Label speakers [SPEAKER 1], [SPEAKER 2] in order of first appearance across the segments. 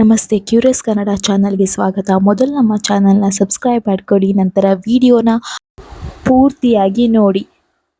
[SPEAKER 1] ನಮಸ್ತೆ ಕ್ಯೂರಿಯಸ್ ಕನ್ನಡ ಚಾನಲ್ಗೆ ಸ್ವಾಗತ. ಮೊದಲು ನಮ್ಮ ಚಾನಲ್ನ ಸಬ್ಸ್ಕ್ರೈಬ್ ಮಾಡಿಕೊಡಿ ನಂತರ ವಿಡಿಯೋನ ಪೂರ್ತಿಯಾಗಿ ನೋಡಿ.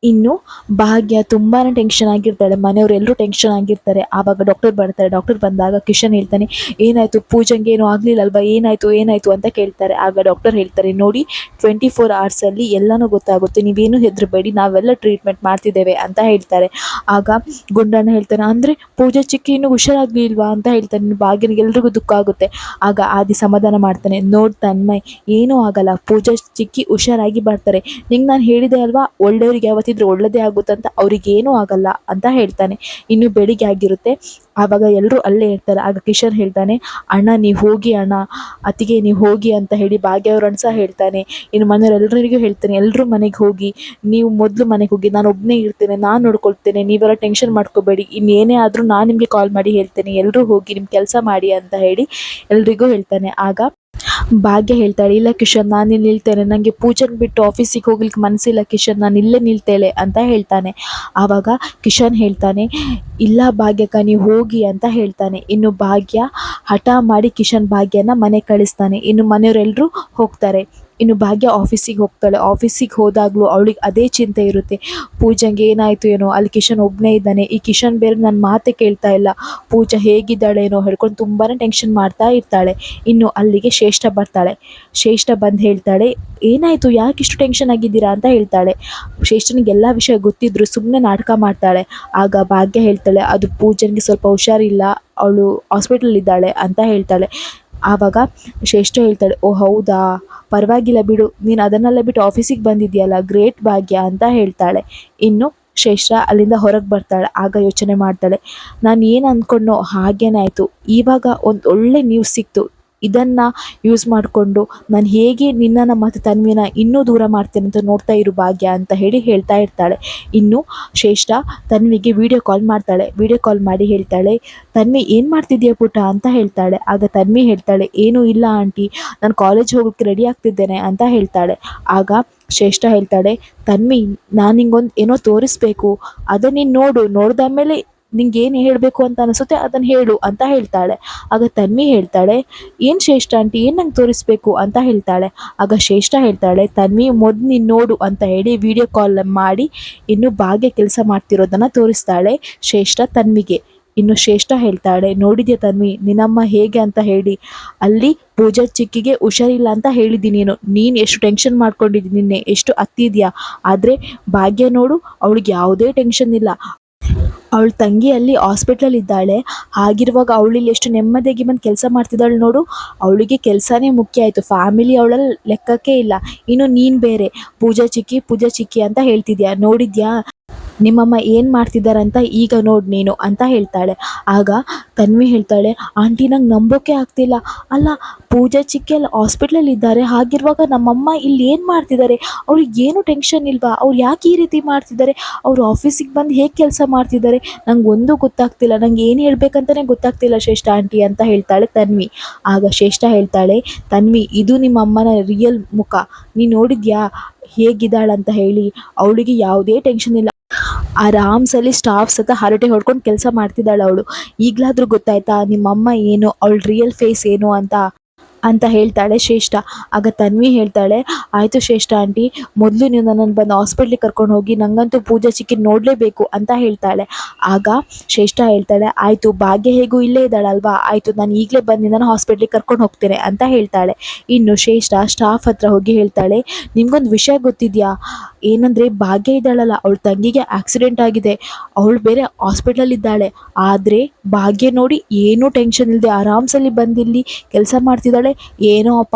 [SPEAKER 1] ಇನ್ನು ಭಾಗ್ಯ ತುಂಬಾ ಟೆನ್ಷನ್ ಆಗಿರ್ತಾಳೆ, ಮನೆಯವರು ಎಲ್ಲರೂ ಟೆನ್ಷನ್ ಆಗಿರ್ತಾರೆ. ಆವಾಗ ಡಾಕ್ಟರ್ ಬರ್ತಾರೆ ಡಾಕ್ಟರ್ ಬಂದಾಗ ಕಿಶನ್ ಹೇಳ್ತಾನೆ, ಏನಾಯಿತು? ಪೂಜಂಗೆ ಏನು ಆಗಲಿಲ್ಲ ಅಲ್ವಾ ಏನಾಯಿತು? ಏನಾಯಿತು? ಅಂತ ಕೇಳ್ತಾರೆ. ಆಗ ಡಾಕ್ಟರ್ ಹೇಳ್ತಾರೆ, ನೋಡಿ ಟ್ವೆಂಟಿ ಫೋರ್ ಅವರ್ಸಲ್ಲಿ ಎಲ್ಲನೂ ಗೊತ್ತಾಗುತ್ತೆ. ನೀವೇನು ಹೆದರಬೇಡಿ, ನಾವೆಲ್ಲ ಟ್ರೀಟ್ಮೆಂಟ್ ಮಾಡ್ತಿದ್ದೇವೆ ಅಂತ ಹೇಳ್ತಾರೆ. ಆಗ ಗುಂಡಣ್ಣ ಹೇಳ್ತಾನೆ, ಅಂದರೆ ಪೂಜಾ ಚಿಕ್ಕಿ ಇನ್ನೂ ಹುಷಾರಾಗ್ಲಿಲ್ವಾ? ಅಂತ ಹೇಳ್ತಾನೆ, ಭಾಗ್ಯನಿಗೆ ಎಲ್ರಿಗೂ ದುಃಖ ಆಗುತ್ತೆ. ಆಗ ಆದಿ ಸಮಾಧಾನ ಮಾಡ್ತಾನೆ, ನೋಡ್ ತನ್ಮಯ್, ಏನೂ ಆಗಲ್ಲ. ಪೂಜಾ ಚಿಕ್ಕಿ ಹುಷಾರಾಗಿ ಬರ್ತಾರೆ. ನಿಂಗೆ ನಾನು ಹೇಳಿದೆ ಅಲ್ವಾ? ಒಳ್ಳೆಯವರಿಗೆ ಯಾವತ್ತಿದ್ರು ಒಳ್ಳೆಯದೇ ಆಗುತ್ತಂತ ಅವ್ರಿಗೇನು ಆಗಲ್ಲ ಅಂತ ಹೇಳ್ತಾನೆ. ಇನ್ನು ಬೆಳಿಗ್ಗೆ ಆಗಿರುತ್ತೆ. ಆವಾಗ ಎಲ್ಲರೂ ಅಲ್ಲೇ ಇರ್ತಾರೆ. ಆಗ ಕಿಶನ್ ಹೇಳ್ತಾನೆ, ಅಣ್ಣ, ನೀವು ಹೋಗಿ ಅಣ್ಣ, ಅತ್ತಿಗೆ ನೀವು ಹೋಗಿ ಅಂತ ಹೇಳಿ ಭಾಗ್ಯ ಅವ್ರನ್ನ ಸಹ ಹೇಳ್ತಾನೆ. ಇನ್ನು ಮನೆಯವರೆಲ್ಲರಿಗೂ ಹೇಳ್ತಾನೆ ಎಲ್ಲರೂ ಮನೆಗೆ ಹೋಗಿ, ನೀವು ಮೊದಲು ಮನೆಗೆ ಹೋಗಿ, ನಾನು ಒಬ್ಬನೇ ಇರ್ತೇನೆ, ನಾನು ನೋಡ್ಕೊಳ್ತೇನೆ, ನೀವೆಲ್ಲ ಟೆನ್ಷನ್ ಮಾಡ್ಕೋಬೇಡಿ ಇನ್ನೇನೇ ಆದರೂ ನಾನು ನಿಮಗೆ ಕಾಲ್ ಮಾಡಿ ಹೇಳ್ತೇನೆ ಎಲ್ಲರೂ ಹೋಗಿ ನಿಮ್ಮ ಕೆಲಸ ಮಾಡಿ ಅಂತ ಹೇಳಿ ಎಲ್ರಿಗೂ ಹೇಳ್ತಾನೆ. ಆಗ ಭಾಗ್ಯ ಹೇಳ್ತಾಳೆ ಇಲ್ಲ ಕಿಶನ್ ನಾನು ಇಲ್ಲಿ ನಿಲ್ತೇನೆ. ನನಗೆ ಪೂಜನ್ ಬಿಟ್ಟು ಆಫೀಸಿಗೆ ಹೋಗ್ಲಿಕ್ಕೆ ಮನಸ್ಸಿಲ್ಲ ಕಿಶನ್ ನಾನು ಇಲ್ಲೇ ನಿಲ್ತೇಳೆ ಅಂತ ಹೇಳ್ತಾನೆ. ಆವಾಗ ಕಿಶನ್ ಹೇಳ್ತಾನೆ, ಇಲ್ಲ ಭಾಗ್ಯಕ್ಕ, ನೀವು ಹೋಗಿ ಅಂತ ಹೇಳ್ತಾನೆ. ಇನ್ನು ಭಾಗ್ಯ ಹಠ ಮಾಡಿ ಕಿಶನ್ ಭಾಗ್ಯನ ಮನೆ ಕಳಿಸ್ತಾನೆ. ಇನ್ನು ಮನೆಯವರೆಲ್ಲರೂ ಹೋಗ್ತಾರೆ. ಇನ್ನು ಭಾಗ್ಯ ಆಫೀಸಿಗೆ ಹೋಗ್ತಾಳೆ. ಆಫೀಸಿಗೆ ಹೋದಾಗಲೂ ಅವಳಿಗೆ ಅದೇ ಚಿಂತೆ ಇರುತ್ತೆ. ಪೂಜಂಗೆ ಏನಾಯಿತು ಏನೋ? ಅಲ್ಲಿ ಕಿಶನ್ ಒಬ್ಬನೇ ಇದ್ದಾನೆ. ಈ ಕಿಶನ್ ಬೇರೆ ನನ್ನ ಮಾತೇ ಕೇಳ್ತಾ ಇಲ್ಲ. ಪೂಜಾ ಹೇಗಿದ್ದಾಳೇನೋ ಹೇಳ್ಕೊಂಡು ತುಂಬಾ ಟೆನ್ಷನ್ ಮಾಡ್ತಾ ಇರ್ತಾಳೆ. ಇನ್ನು ಅಲ್ಲಿಗೆ ಶ್ರೇಷ್ಠ ಬರ್ತಾಳೆ. ಶ್ರೇಷ್ಠ ಬಂದು ಹೇಳ್ತಾಳೆ, ಏನಾಯಿತು? ಯಾಕೆ ಇಷ್ಟು ಟೆನ್ಷನ್ ಆಗಿದ್ದೀರಾ? ಅಂತ ಹೇಳ್ತಾಳೆ. ಶ್ರೇಷ್ಠನಿಗೆ ಎಲ್ಲ ವಿಷಯ ಗೊತ್ತಿದ್ರು. ಸುಮ್ಮನೆ ನಾಟಕ ಮಾಡ್ತಾಳೆ. ಆಗ ಭಾಗ್ಯ ಹೇಳ್ತಾಳೆ, ಅದು ಪೂಜನಿಗೆ ಸ್ವಲ್ಪ ಹುಷಾರಿಲ್ಲ. ಅವಳು ಹಾಸ್ಪಿಟ್ಲಲ್ಲಿದ್ದಾಳೆ ಅಂತ ಹೇಳ್ತಾಳೆ. ಆವಾಗ ಶ್ರೇಷ್ಠ ಹೇಳ್ತಾಳೆ, ಓ, ಹೌದಾ? ಪರವಾಗಿಲ್ಲ ಬಿಡು, ನೀನು ಅದನ್ನೆಲ್ಲ ಬಿಟ್ಟು ಆಫೀಸಿಗೆ ಬಂದಿದೆಯಲ್ಲ ಗ್ರೇಟ್ ಭಾಗ್ಯ ಅಂತ ಹೇಳ್ತಾಳೆ. ಇನ್ನು ಶ್ರೇಷ್ಠ ಅಲ್ಲಿಂದ ಹೊರಗೆ ಬರ್ತಾಳೆ, ಆಗ ಯೋಚನೆ ಮಾಡ್ತಾಳೆ, ನಾನು ಏನು ಅಂದ್ಕೊಂಡೋ ಹಾಗೇನೆ ಆಯಿತು ಇವಾಗ ಒಂದು ಒಳ್ಳೆ ನ್ಯೂಸ್ ಸಿಕ್ತು ಇದನ್ನು ಯೂಸ್ ಮಾಡಿಕೊಂಡು ನಾನು ಹೇಗೆ ನಿನ್ನ ಮತ್ತು ತನ್ವಿನ ಇನ್ನೂ ದೂರ ಮಾಡ್ತೇನೆ ಅಂತ ನೋಡ್ತಾ ಇರು ಭಾಗ್ಯ ಅಂತ ಹೇಳಿ ಹೇಳ್ತಾ ಇರ್ತಾಳೆ. ಇನ್ನು ಶ್ರೇಷ್ಠ ತನ್ವಿಗೆ ವಿಡಿಯೋ ಕಾಲ್ ಮಾಡ್ತಾಳೆ. ವಿಡಿಯೋ ಕಾಲ್ ಮಾಡಿ ಹೇಳ್ತಾಳೆ, ತನ್ವಿ ಏನು ಮಾಡ್ತಿದ್ಯಾ ಪುಟ್ಟ? ಅಂತ ಹೇಳ್ತಾಳೆ. ಆಗ ತನ್ವಿ ಹೇಳ್ತಾಳೆ, ಏನೂ ಇಲ್ಲ ಆಂಟಿ, ನಾನು ಕಾಲೇಜ್ ಹೋಗೋಕ್ಕೆ ರೆಡಿ ಆಗ್ತಿದ್ದೇನೆ ಅಂತ ಹೇಳ್ತಾಳೆ. ಆಗ ಶ್ರೇಷ್ಠ ಹೇಳ್ತಾಳೆ, ತನ್ವಿ, ನಾನು ನಿಂಗೊಂದು ಏನೋ ತೋರಿಸ್ಬೇಕು. ಅದನ್ನ ನೀನು ನೋಡು. ನೋಡಿದಾದ್ಮೇಲೆ ನಿಂಗೆ ಏನು ಹೇಳಬೇಕು ಅಂತ ಅನಿಸುತ್ತೆ ಅದನ್ನು ಹೇಳು ಅಂತ ಹೇಳ್ತಾಳೆ. ಆಗ ತನ್ವಿ ಹೇಳ್ತಾಳೆ, ಏನು ಶ್ರೇಷ್ಠ ಆಂಟಿ, ಏನು ನಂಗೆ ತೋರಿಸ್ಬೇಕು? ಅಂತ ಹೇಳ್ತಾಳೆ. ಆಗ ಶ್ರೇಷ್ಠ ಹೇಳ್ತಾಳೆ, ತನ್ವಿ ಮೊದಲು ನೀನು ನೋಡು ಅಂತ ಹೇಳಿ ವಿಡಿಯೋ ಕಾಲ್ ಮಾಡಿ, ಇನ್ನು ಭಾಗ್ಯ ಕೆಲಸ ಮಾಡ್ತಿರೋದನ್ನು ತೋರಿಸ್ತಾಳೆ ಶ್ರೇಷ್ಠ ತನ್ವಿಗೆ. ಇನ್ನು ಶ್ರೇಷ್ಠ ಹೇಳ್ತಾಳೆ, ನೋಡಿದ್ಯಾ ತನ್ವಿ, ನಿನ್ನಮ್ಮ ಹೇಗೆ ಅಂತ ಹೇಳಿ, ಅಲ್ಲಿ ಪೂಜಾ ಚಿಕ್ಕಿಗೆ ಹುಷಾರಿಲ್ಲ ಅಂತ ಹೇಳಿದ್ದೀನಿ ನೀನು. ನೀನು ಎಷ್ಟು ಟೆನ್ಷನ್ ಮಾಡ್ಕೊಂಡಿದ್ದೀನಿ ನಿನ್ನೆ, ಎಷ್ಟು ಅತ್ತಿದ್ಯಾ? ಆದರೆ ಭಾಗ್ಯ ನೋಡು, ಅವಳಿಗೆ ಯಾವುದೇ ಟೆನ್ಷನ್ ಇಲ್ಲ. ಅವಳ ತಂಗಿ ಅಲ್ಲಿ ಹಾಸ್ಪಿಟ್ಲಲ್ಲಿ ಇದ್ದಾಳೆ. ಹಾಗಿರುವಾಗ ಅವಳಿಲ್ಲಿ ಎಷ್ಟು ನೆಮ್ಮದಿಯಾಗಿ ಬಂದು ಕೆಲಸ ಮಾಡ್ತಿದ್ದಾಳೆ ನೋಡು. ಅವಳಿಗೆ ಕೆಲಸನೇ ಮುಖ್ಯ ಆಯಿತು. ಫ್ಯಾಮಿಲಿ ಅವಳಲ್ಲಿ ಲೆಕ್ಕಕ್ಕೆ ಇಲ್ಲ. ಇನ್ನು ನೀನು ಬೇರೆ. ಪೂಜಾ ಚಿಕ್ಕಿ ಪೂಜಾ ಚಿಕ್ಕಿ ಅಂತ ಹೇಳ್ತಿದ್ಯಾ? ನೋಡಿದ್ಯಾ? ನಿಮ್ಮಮ್ಮ ಏನು ಮಾಡ್ತಿದ್ದಾರಂತ ಈಗ ನೋಡು ನೀನು ಅಂತ ಹೇಳ್ತಾಳೆ. ಆಗ ತನ್ವಿ ಹೇಳ್ತಾಳೆ, ಆಂಟಿ, ನಂಗೆ ನಂಬೋಕೆ ಆಗ್ತಿಲ್ಲ. ಅಲ್ಲ, ಪೂಜಾ ಚಿಕ್ಕಲ್ಲಿ ಹಾಸ್ಪಿಟ್ಲಲ್ಲಿದ್ದಾರೆ ಹಾಗಿರುವಾಗ ನಮ್ಮಮ್ಮ ಇಲ್ಲಿ ಏನು ಮಾಡ್ತಿದ್ದಾರೆ? ಅವ್ರಿಗೆ ಏನು ಟೆನ್ಷನ್ ಇಲ್ವಾ? ಅವ್ರು ಯಾಕೆ ಈ ರೀತಿ ಮಾಡ್ತಿದ್ದಾರೆ? ಅವ್ರು ಆಫೀಸಿಗೆ ಬಂದು ಹೇಗೆ ಕೆಲಸ ಮಾಡ್ತಿದ್ದಾರೆ? ನಂಗೆ ಒಂದು ಗೊತ್ತಾಗ್ತಿಲ್ಲ. ನಂಗೆ ಏನು ಹೇಳ್ಬೇಕಂತಲೇ ಗೊತ್ತಾಗ್ತಿಲ್ಲ ಶ್ರೇಷ್ಠ ಆಂಟಿ ಅಂತ ಹೇಳ್ತಾಳೆ ತನ್ವಿ. ಆಗ ಶ್ರೇಷ್ಠ ಹೇಳ್ತಾಳೆ, ತನ್ವಿ, ಇದು ನಿಮ್ಮ ಅಮ್ಮನ ರಿಯಲ್ ಮುಖ. ನೀನು ನೋಡಿದ್ಯಾ? ಹೇಗಿದ್ದಾಳಂತ ಹೇಳಿ. ಅವಳಿಗೆ ಯಾವುದೇ ಟೆನ್ಷನ್ ಇಲ್ಲ. ಆರಾಮ್ಸಲ್ಲಿ ಸ್ಟಾಫ್ಸ್ ಹತ್ರ ಹರಟೆ ಹೊಡ್ಕೊಂಡು ಕೆಲಸ ಮಾಡ್ತಿದ್ದಾಳೆ ಅವಳು. ಈಗಲಾದ್ರೂ ಗೊತ್ತಾಯ್ತಾ, ನಿಮ್ಮಮ್ಮ ಏನು, ಅವಳ ರಿಯಲ್ ಫೇಸ್ ಏನು ಅಂತ ಅಂತ ಹೇಳ್ತಾಳೆ ಶ್ರೇಷ್ಠ. ಆಗ ತನ್ವಿ ಹೇಳ್ತಾಳೆ, ಆಯಿತು ಶ್ರೇಷ್ಠ ಆಂಟಿ, ಮೊದಲು ನೀವು ನನ್ನನ್ನು ಬಂದು ಹಾಸ್ಪಿಟ್ಲಿಗೆ ಕರ್ಕೊಂಡು ಹೋಗಿ ನನಗಂತೂ ಪೂಜಾ ಚಿಕ್ಕಿ ನೋಡಲೇಬೇಕು ಅಂತ ಹೇಳ್ತಾಳೆ. ಆಗ ಶ್ರೇಷ್ಠ ಹೇಳ್ತಾಳೆ, ಆಯಿತು, ಭಾಗ್ಯ ಹೇಗೂ ಇಲ್ಲೇ ಇದ್ದಾಳಲ್ವಾ? ಆಯಿತು, ನಾನು ಈಗಲೇ ಬಂದು ನಾನು ಹಾಸ್ಪಿಟ್ಲಿಗೆ ಕರ್ಕೊಂಡು ಹೋಗ್ತೇನೆ ಅಂತ ಹೇಳ್ತಾಳೆ. ಇನ್ನು ಶ್ರೇಷ್ಠ ಸ್ಟಾಫ್ ಹತ್ರ ಹೋಗಿ ಹೇಳ್ತಾಳೆ, ನಿಮಗೊಂದು ವಿಷಯ ಗೊತ್ತಿದೆಯಾ? ಏನಂದರೆ ಭಾಗ್ಯ ಇದ್ದಾಳಲ್ಲ, ಅವಳ ತಂಗಿಗೆ ಆಕ್ಸಿಡೆಂಟ್ ಆಗಿದೆ, ಅವಳು ಬೇರೆ ಹಾಸ್ಪಿಟ್ಲಲ್ಲಿದ್ದಾಳೆ ಆದರೆ ಭಾಗ್ಯ ನೋಡಿ ಏನೂ ಟೆನ್ಷನ್ ಇಲ್ಲದೆ ಆರಾಮ್ಸಲ್ಲಿ ಬಂದಿಲ್ಲಿ, ಕೆಲಸ ಮಾಡ್ತಿದ್ದಾಳೆ. ಏನೋ ಅಪ್ಪ,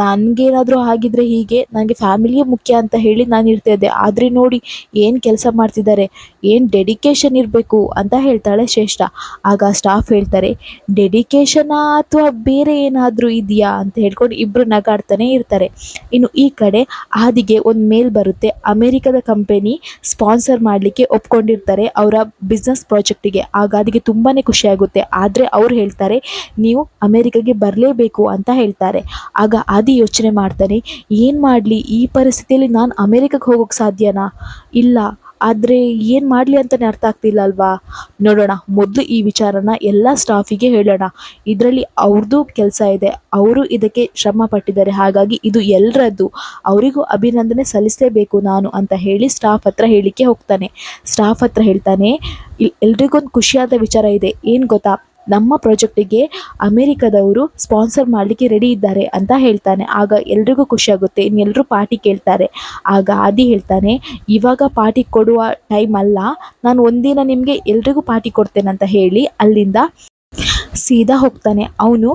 [SPEAKER 1] ನನಗೇನಾದರೂ ಆಗಿದ್ರೆ ಹೀಗೆ ನನಗೆ ಫ್ಯಾಮಿಲಿಯೇ ಮುಖ್ಯ ಅಂತ ಹೇಳಿ ನಾನು ಇರ್ತಿದ್ದೆ ಆದರೆ ನೋಡಿ ಏನು ಕೆಲಸ ಮಾಡ್ತಿದ್ದಾರೆ, ಏನು ಡೆಡಿಕೇಶನ್ ಇರಬೇಕು ಅಂತ ಹೇಳ್ತಾಳೆ ಶ್ರೇಷ್ಠ. ಆಗ ಸ್ಟಾಫ್ ಹೇಳ್ತಾರೆ ಡೆಡಿಕೇಶನಾ ಅಥವಾ ಬೇರೆ ಏನಾದರೂ ಇದೆಯಾ? ಅಂತ ಹೇಳ್ಕೊಂಡು ಇಬ್ಬರು ನಗಾಡ್ತಾನೆ ಇರ್ತಾರೆ. ಇನ್ನು ಈ ಕಡೆ ಆದಿಗೆ ಒಂದು ಮೇಲ್ ಬರುತ್ತೆ ಅಮೇರಿಕದ ಕಂಪನಿ ಸ್ಪಾನ್ಸರ್ ಮಾಡಲಿಕ್ಕೆ ಒಪ್ಕೊಂಡಿರ್ತಾರೆ. ಅವರ ಬಿಸ್ನೆಸ್ ಪ್ರಾಜೆಕ್ಟಿಗೆ ಆಗ ಅದಕ್ಕೆ ತುಂಬಾ ಖುಷಿಯಾಗುತ್ತೆ. ಆದರೆ ಅವ್ರು ಹೇಳ್ತಾರೆ, ನೀವು ಅಮೇರಿಕಾಗೆ ಬರಲೇಬೇಕು ಅಂತ ಹೇಳ್ತಾರೆ. ಆಗ ಆದಿ ಯೋಚನೆ ಮಾಡ್ತಾನೆ, ಏನು ಮಾಡಲಿ? ಈ ಪರಿಸ್ಥಿತಿಯಲ್ಲಿ ನಾನು ಅಮೇರಿಕಕ್ಕೆ ಹೋಗೋಕ್ಕೆ ಸಾಧ್ಯನಾ? ಇಲ್ಲ. ಆದರೆ ಏನು ಮಾಡಲಿ ಅಂತಲೇ ಅರ್ಥ ಆಗ್ತಿಲ್ಲ ಅಲ್ವಾ? ನೋಡೋಣ, ಮೊದಲು ಈ ವಿಚಾರನ ಎಲ್ಲ ಸ್ಟಾಫಿಗೆ ಹೇಳೋಣ. ಇದರಲ್ಲಿ ಅವ್ರದ್ದು ಕೆಲಸ ಇದೆ, ಅವರು ಇದಕ್ಕೆ ಶ್ರಮ ಪಟ್ಟಿದ್ದಾರೆ. ಹಾಗಾಗಿ ಇದು ಎಲ್ಲರದ್ದು ಅವರಿಗೂ ಅಭಿನಂದನೆ ಸಲ್ಲಿಸಲೇಬೇಕು ನಾನು ಅಂತ ಹೇಳಿ ಸ್ಟಾಫ್ ಹತ್ರ ಹೇಳಿಕೆ ಹೋಗ್ತಾನೆ. ಸ್ಟಾಫ್ ಹತ್ರ ಹೇಳ್ತಾನೆ ಎಲ್ರಿಗೊಂದು ಖುಷಿಯಾದ ವಿಚಾರ ಇದೆ. ಏನು ಗೊತ್ತಾ? ನಮ್ಮ ಪ್ರಾಜೆಕ್ಟಿಗೆ ಅಮೇರಿಕದವರು ಸ್ಪಾನ್ಸರ್ ಮಾಡಲಿಕ್ಕೆ ರೆಡಿ ಇದ್ದಾರೆ ಅಂತ ಹೇಳ್ತಾನೆ. ಆಗ ಎಲ್ರಿಗೂ ಖುಷಿಯಾಗುತ್ತೆ ಇನ್ನೆಲ್ಲರೂ ಪಾರ್ಟಿ ಕೇಳ್ತಾರೆ. ಆಗ ಆದಿ ಹೇಳ್ತಾನೆ, ಇವಾಗ ಪಾರ್ಟಿ ಕೊಡುವ ಟೈಮ್ ಅಲ್ಲ. ನಾನು ಒಂದಿನ ನಿಮಗೆ ಎಲ್ರಿಗೂ ಪಾರ್ಟಿ ಕೊಡ್ತೇನೆ ಅಂತ ಹೇಳಿ ಅಲ್ಲಿಂದ ಸೀದಾ ಹೋಗ್ತಾನೆ. ಅವನು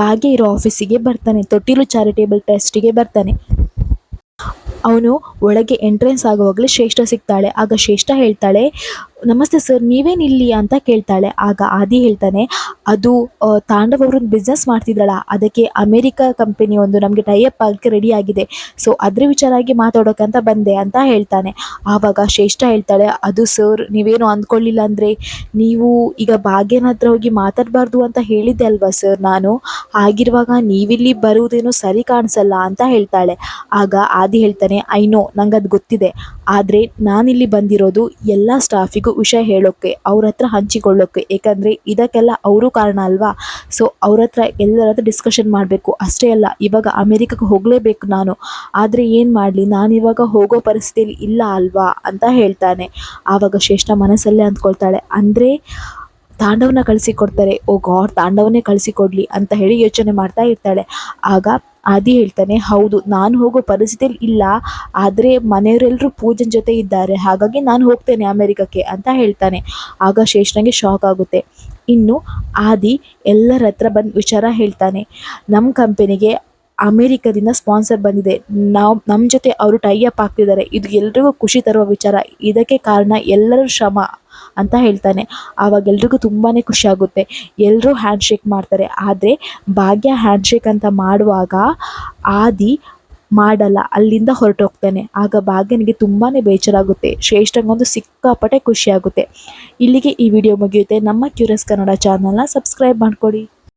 [SPEAKER 1] ಬಾಗೆ ಇರೋ ಆಫೀಸಿಗೆ ಬರ್ತಾನೆ. ತೊಟ್ಟಿಲು ಚಾರಿಟೇಬಲ್ ಟ್ರಸ್ಟಿಗೆ ಬರ್ತಾನೆ. ಅವನು ಒಳಗೆ ಎಂಟ್ರೆನ್ಸ್ ಆಗುವಾಗಲೇ ಶ್ರೇಷ್ಠ ಸಿಗ್ತಾಳೆ. ಆಗ ಶ್ರೇಷ್ಠ ಹೇಳ್ತಾಳೆ ನಮಸ್ತೆ ಸರ್ ನೀವೇನಿಲ್ಲಿ ಅಂತ ಕೇಳ್ತಾಳೆ. ಆಗ ಆದಿ ಹೇಳ್ತಾನೆ, ಅದು ತಾಂಡವ್ ಅವ್ರದ್ದು ಬಿಸ್ನೆಸ್ ಮಾಡ್ತಿದ್ದಾಳ ಅದಕ್ಕೆ ಅಮೇರಿಕ ಕಂಪನಿ ಒಂದು ನಮಗೆ ಟೈಅಪ್ ಆಗಕ್ಕೆ ರೆಡಿ ಆಗಿದೆ. ಸೊ ಅದ್ರ ವಿಚಾರವಾಗಿ ಮಾತಾಡೋಕ್ಕಂತ ಬಂದೆ ಅಂತ ಹೇಳ್ತಾನೆ. ಆವಾಗ ಶ್ರೇಷ್ಠ ಹೇಳ್ತಾಳೆ, ಅದು ಸರ್, ನೀವೇನು ಅಂದ್ಕೊಳ್ಳಿಲ್ಲ ಅಂದರೆ, ನೀವು ಈಗ ಭಾಗ್ಯನ ಹತ್ರ ಹೋಗಿ ಮಾತಾಡಬಾರ್ದು ಅಂತ ಹೇಳಿದ್ದೆ ಅಲ್ವಾ ಸರ್ ನಾನು? ಆಗಿರುವಾಗ ನೀವಿಲ್ಲಿ ಬರುವುದೇನು ಸರಿ ಕಾಣಿಸಲ್ಲ ಅಂತ ಹೇಳ್ತಾಳೆ. ಆಗ ಆದಿ ಹೇಳ್ತಾನೆ, ಐ ನೋ ಗೊತ್ತಿದೆ. ಆದರೆ ನಾನಿಲ್ಲಿ ಬಂದಿರೋದು ಎಲ್ಲ ಸ್ಟಾಫಿಗೂ ವಿಷಯ ಹೇಳೋಕ್ಕೆ ಅವ್ರ ಹತ್ರ ಹಂಚಿಕೊಳ್ಳೋಕ್ಕೆ ಏಕೆಂದರೆ ಇದಕ್ಕೆಲ್ಲ ಅವರು ಕಾರಣ ಅಲ್ವಾ? ಸೊ ಅವ್ರ ಹತ್ರ ಎಲ್ಲರ ಹತ್ರ ಡಿಸ್ಕಷನ್ ಮಾಡಬೇಕು. ಅಷ್ಟೇ ಅಲ್ಲ, ಇವಾಗ ಅಮೇರಿಕಕ್ಕೆ ಹೋಗಲೇಬೇಕು ನಾನು. ಆದರೆ ಏನು ಮಾಡಲಿ? ನಾನು ಇವಾಗ ಹೋಗೋ ಪರಿಸ್ಥಿತಿಯಲ್ಲಿ ಇಲ್ಲ ಅಲ್ವಾ? ಅಂತ ಹೇಳ್ತಾನೆ. ಆವಾಗ ಶ್ರೇಷ್ಠ ಮನಸ್ಸಲ್ಲೇ ಅಂದ್ಕೊಳ್ತಾಳೆ. ಅಂದರೆ, ತಾಂಡವನ ಕಳಿಸಿಕೊಡ್ತಾರೆ. ಓ ಗಾಡ್, ತಾಂಡವನೇ ಕಳಿಸಿಕೊಡ್ಲಿ ಅಂತ ಹೇಳಿ ಯೋಚನೆ ಮಾಡ್ತಾ ಇರ್ತಾಳೆ. ಆಗ ಆದಿ ಹೇಳ್ತಾನೆ, ಹೌದು, ನಾನು ಹೋಗೋ ಪರಿಸ್ಥಿತಿಯಲ್ಲಿ ಇಲ್ಲ, ಆದರೆ ಮನೆಯವರೆಲ್ಲರೂ ಪೂಜನ್ ಜೊತೆ ಇದ್ದಾರೆ, ಹಾಗಾಗಿ ನಾನು ಹೋಗ್ತೇನೆ ಅಮೆರಿಕಕ್ಕೆ, ಅಂತ ಹೇಳ್ತಾನೆ. ಆಗ ಶೇಷನಿಗೆ ಶಾಕ್ ಆಗುತ್ತೆ. ಇನ್ನು ಆದಿ ಎಲ್ಲರ ಹತ್ರ ಬಂದು ವಿಚಾರ ಹೇಳ್ತಾನೆ. ನಮ್ಮ ಕಂಪನಿಗೆ ಅಮೇರಿಕದಿಂದ ಸ್ಪಾನ್ಸರ್ ಬಂದಿದೆ. ನಾವು ನಮ್ಮ ಜೊತೆ ಅವರು ಟೈ ಅಪ್ ಆಗ್ತಿದ್ದಾರೆ. ಇದು ಎಲ್ರಿಗೂ ಖುಷಿ ತರುವ ವಿಚಾರ. ಇದಕ್ಕೆ ಕಾರಣ ಎಲ್ಲರ ಶ್ರಮ. ಅಂತ ಹೇಳ್ತಾನೆ. ಆವಾಗ ಎಲ್ರಿಗೂ ತುಂಬಾ ಖುಷಿಯಾಗುತ್ತೆ ಎಲ್ಲರೂ ಹ್ಯಾಂಡ್ ಶೇಕ್ ಮಾಡ್ತಾರೆ. ಆದರೆ ಭಾಗ್ಯ ಹ್ಯಾಂಡ್ ಶೇಕ್ ಅಂತ ಮಾಡುವಾಗ ಆದಿ ಮಾಡಲ್ಲ. ಅಲ್ಲಿಂದ ಹೊರಟೋಗ್ತಾನೆ. ಆಗ ಭಾಗ್ಯನಿಗೆ ತುಂಬಾ ಬೇಜಾರಾಗುತ್ತೆ. ಶ್ರೇಷ್ಠಂಗೊಂದು ಸಿಕ್ಕಾಪಟ್ಟೆ ಖುಷಿಯಾಗುತ್ತೆ ಇಲ್ಲಿಗೆ ಈ ವಿಡಿಯೋ ಮುಗಿಯುತ್ತೆ. ನಮ್ಮ ಕ್ಯೂರಿಯಸ್ ಕನ್ನಡ ಚಾನಲ್ನ ಸಬ್ಸ್ಕ್ರೈಬ್ ಮಾಡ್ಕೊಡಿ.